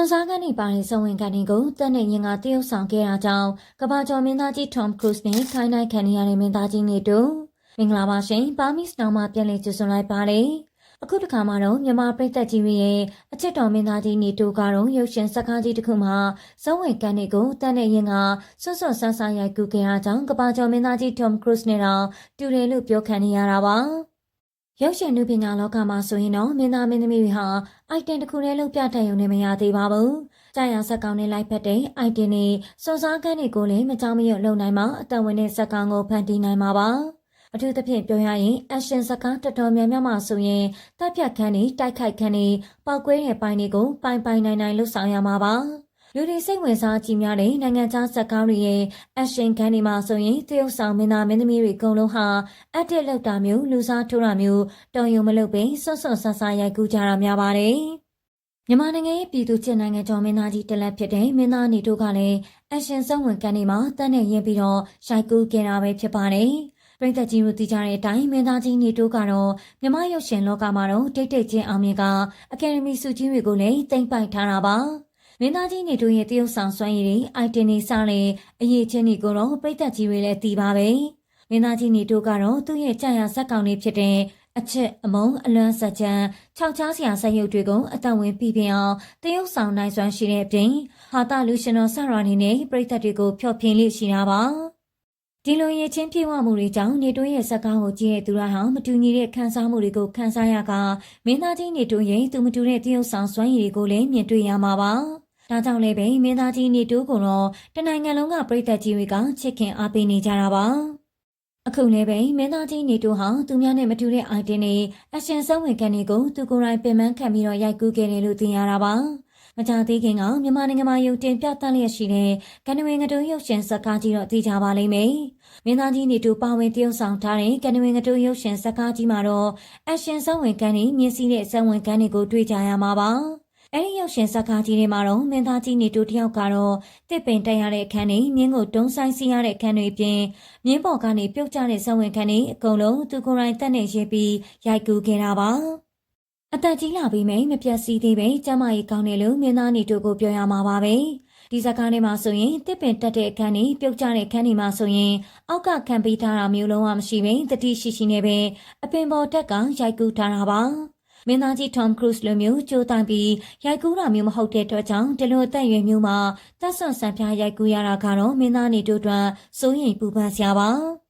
စွန်စားကန်းနေပါတဲ့ဇဝင်ကန်တွေကိုတက်နေရင်ကတရုတ်ဆောင်ခဲ့တာကြောင့်ကဘာကျော်မင်းသားကြီး Tom Cruise နဲ့ခိုင်းနိုင်ခံနေရတဲ့မင်းသားကြီးနေတို့မင်္ဂလာပါရှင်ပါမစ်နောင်မှာပြန်လည်ကြိုဆိုလိုက်ပါတယ်အခုတစ်ခါမှာတော့မြန်မာပြည်သက်ကြီးရဲ့အချစ်တော်မင်းသားကြီးနေတို့ကတော့ရုပ်ရှင်စကားကြီးတစ်ခုမှာဇဝင်ကန်တွေကိုတက်နေရင်ကဆွတ်ဆွတ်ဆန်းဆန်းရိုက်ကူးခဲ့တာကြောင့်ကဘာကျော်မင်းသားကြီး Tom Cruise နဲ့တော့တူတယ်လို့ပြောခံနေရတာပါ ရုပ်ရှင်နုပညာလောကမှာဆိုရင်တော့မင်းသားမင်းသမီးတွေဟာအိုက်တင်တစ်ခုတည်းလုပ်ပြတတ်ရုံနဲ့မရသေးပါဘူး။ကြာရဇက်ကောင်နဲ့လိုက်ဖက်တဲ့အိုက်တင်တွေစွန်စားကန်းတွေကိုလည်းမကြောင်မရွံ့လုံနိုင်မှအတန်ဝင်တဲ့ဇက်ကောင်ကိုဖန်တီးနိုင်မှာပါ။အထူးသဖြင့်ပြောရရင်အရှင်ဇက်ကောင်တော်တော်များများမှဆိုရင်တပ်ဖြတ်ခန်းတွေတိုက်ခိုက်ခန်းတွေပောက်ကွဲတဲ့ပိုင်းတွေကိုပိုင်ပိုင်နိုင်နိုင်လှုပ်ဆောင်ရမှာပါ။ လူတွေစိတ်ဝင်စားကြည့်များတဲ့နိုင်ငံခြားဇာတ်ကားတွေရဲ့အရှင်ခန်းဒီမှာဆိုရင်တရုတ်ဆောင်မင်းသားမင်းသမီးတွေအကုန်လုံးဟာအက်တစ်လောက်တာမျိုးလူစားထိုးတာမျိုးတော်ရုံမလုပ်ပင်ဆွတ်ဆွတ်ဆဆရိုက်ကူးကြတာများပါတယ်။မြန်မာနိုင်ငံရဲ့ပြည်သူ့စစ်နိုင်ငံကျော်မင်းသားကြီးတက်လက်ဖြစ်တဲ့မင်းသားနေတို့ကလည်းအရှင်စုံဝင်ကန်ဒီမှာတန်းနဲ့ရင်ပြီးတော့ရိုက်ကူးခဲ့တာပဲဖြစ်ပါတယ်။ပြည်သက်ကြီးတို့သိကြတဲ့အတိုင်းမင်းသားကြီးနေတို့ကတော့မြမရုပ်ရှင်လောကမှာတော့တိတ်တိတ်ချင်းအောင်မြင်ကအကယ်ဒမီဆုကြီးတွေကိုလည်းတင်ပိုက်ထားတာပါ။ မင်းသားကြီးနေတို့ရဲ့တရုတ်ဆောင်စွမ်းရည်တွေအိုက်တင်နေစတဲ့အရေးချင်းတွေကိုတော့ပိတ်သက်ကြီးတွေလည်းတီးပါပဲမင်းသားကြီးနေတို့ကတော့သူ့ရဲ့ကြာရဇက်ကောင်တွေဖြစ်တဲ့အချစ်အမုံအလွမ်းစကြံခြောက်ချားစရာစက်ရုပ်တွေကိုအတန်ဝင်ပြီးပြအောင်တရုတ်ဆောင်နိုင်စွမ်းရှိတဲ့အပြင်ဟာတာလူရှင်တော်ဆရာနေနဲ့ပိတ်သက်တွေကိုဖျော်ဖြေလေးရှိတာပါဒီလိုရချင်းပြေဝမှုတွေကြောင့်နေတိုးရဲ့ဇက်ကားကိုကြည့်ရတဲ့သူရဟောင်းမတူညီတဲ့ခံစားမှုတွေကိုခံစားရကမင်းသားကြီးနေတိုးရဲ့သူမတူတဲ့တရုတ်ဆောင်စွမ်းရည်တွေကိုလည်းမြင်တွေ့ရမှာပါ။ ဒါကြောင့်လည်းပဲမင်းသားကြီးနေတိုးကိုတော့တနိုင်ငံလုံးကပြည်သက်ကြီးတွေကချစ်ခင်အားပေးနေကြတာပါ။အခုလည်းပဲမင်းသားကြီးနေတိုးဟာသူများနဲ့မတူတဲ့ item တွေအရှင်ဆုံးဝင်ခံတွေကိုသူကိုယ်တိုင်ပင်ပန်းခံပြီးတော့ရိုက်ကူးခဲ့တယ်လို့သိရတာပါ။မကြသေးခင်ကမြန်မာနိုင်ငံမှာရုပ်တင်ပြသလျက်ရှိတဲ့ကနဝင်ကတူးရုပ်ရှင်ဇာတ်ကားကြီးတော့သိကြပါလိမ့်မယ်။မင်းသားကြီးနေတူပါဝင်တရုပ်ဆောင်ထားတဲ့ကနဝင်ကတူးရုပ်ရှင်ဇာတ်ကားကြီးမှာတော့အရှင်ဆုံးဝင်ကန်တွေမြင့်စီးတဲ့ဇာတ်ဝင်ကန်တွေကိုတွေ့ကြရမှာပါ။ အဲဒီရုပ်ရှင်ဇာတ်ကားကြီးတွေမှာတော့မင်းသားကြီးနေတူတယောက်ကတော့တစ်ပင်တက်ရတဲ့အခန်းတွေမြင်းကိုတုံးဆိုင်စီးရတဲ့အခန်းတွေအပြင်မြင်းပေါ်ကနေပြုတ်ကျတဲ့ဇာတ်ဝင်ကန်တွေအကုန်လုံးသူကိုယ်တိုင်တက်နေရေးပြီးရိုက်ကူးခဲ့တာပါ။အသက်ကြီးလာပြီးမိမပြတ်စီသေးပဲကျမကြီးကောင်းတယ်လို့မင်းသားနေတူကိုပြောရမှာပါပဲ။ဒီဇာတ်ကားထဲမှာဆိုရင်တစ်ပင်တက်တဲ့အခန်းတွေပြုတ်ကျတဲ့အခန်းတွေမှာဆိုရင်အောက်ကခံပေးထားတာမျိုးလုံးဝမရှိဘဲတတိရှိရှိနဲ့ပဲအပင်ပေါ်တက်ကရိုက်ကူးထားတာပါ။ မင်းသားကြီး Tom Cruise လိုမျိုးကြိုးတိုင်ပြီးရိုက်ကူးတာမျိုးမဟုတ်တဲ့အတွက်ကြောင့်ဒီလိုအသက်အရွယ်မျိုးမှာတက်ဆွန့်ဆန်ပြရိုက်ကူးရတာကတော့မင်းသားနေတို့အတွက်စိုးရိမ်ပူပန်စရာပါ။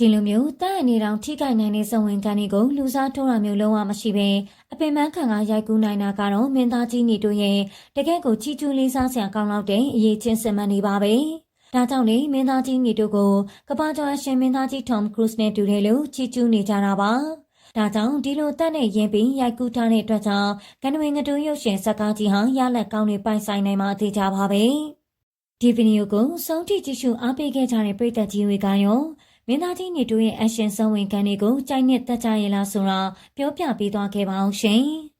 ဒီလိုမျိုးတန့်အနေတောင်ထိခိုက်နိုင်တဲ့ဇဝင်ကန်တွေကိုလူစားထိုးတာမျိုးလုံးဝမရှိဘဲအပင်ပန်းခံကရိုက်ကူးနိုင်တာကတော့မင်းသားကြီးနေတို့ရဲ့တကယ့်ကိုချီကျူးလေးစားစရာကောင်းတော့တဲ့အရေးချင်းစင်မှန်နေပါပဲ။ဒါကြောင့်လေမင်းသားကြီးနေတို့ကိုကပ္ပကျော်အရှင်မင်းသားကြီး Tom Cruise နဲ့တူတယ်လို့ချီကျူးနေကြတာပါ။ ဒါကြောင့်ဒီလိုတက်နဲ့ရင်ပြီးရိုက်ကူးထားတဲ့အတွက်ကြောင့်ကနဝင်ကတူရုပ်ရှင်ဇာတ်ကားကြီးဟာရလက်ကောင်းတွေပိုင်ဆိုင်နိုင်မှာအသေးကြပါပဲ။ဒီဗီဒီယိုကိုစုံထိကြည့်ရှုအားပေးခဲ့ကြတဲ့ပရိသတ်ကြီးတွေကရောမင်းသားကြီးနေတို့ရဲ့အရှင်ဆုံးဝင်ခံတွေကိုကြိုက်နှစ်သက်ကြရဲ့လားဆိုတာပြောပြပေးသွားခဲ့ပါအောင်ရှင်။